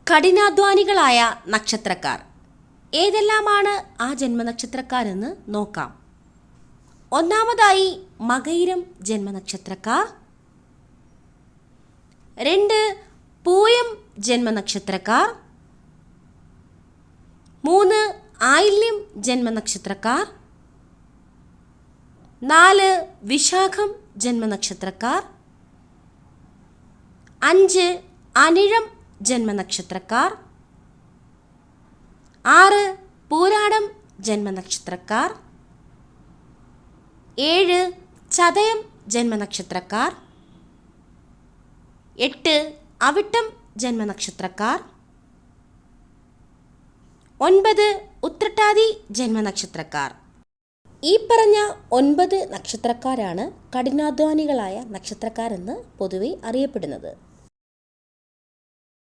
കഠിനാധ്വാനികളായ നക്ഷത്രക്കാർ. ഏതെല്ലാമാണ് ആ ജന്മനക്ഷത്രക്കാരെന്ന് നോക്കാം. ഒന്നാമതായി മകയിരം ജന്മനക്ഷത്രക്കാർ. രണ്ട് പൂയം ജന്മനക്ഷത്രക്കാർ. മൂന്ന് ആയില്യം ജന്മനക്ഷത്രക്കാർ. നാല് വിശാഖം ജന്മനക്ഷത്രക്കാർ. അഞ്ച് അനിഴം ജന്മനക്ഷത്രക്കാർ. ആറ് പൂരാടം ജന്മനക്ഷത്രക്കാർ. ഏഴ് ചതയം ജന്മനക്ഷത്രക്കാർ. എട്ട് അവിട്ടം ജന്മനക്ഷത്രക്കാർ. ഒൻപത് ഉത്രട്ടാതി ജന്മനക്ഷത്രക്കാർ. ഈ പറഞ്ഞ ഒൻപത് നക്ഷത്രക്കാരാണ് കഠിനാധ്വാനികളായ നക്ഷത്രക്കാരെന്ന് പൊതുവെ അറിയപ്പെടുന്നത്.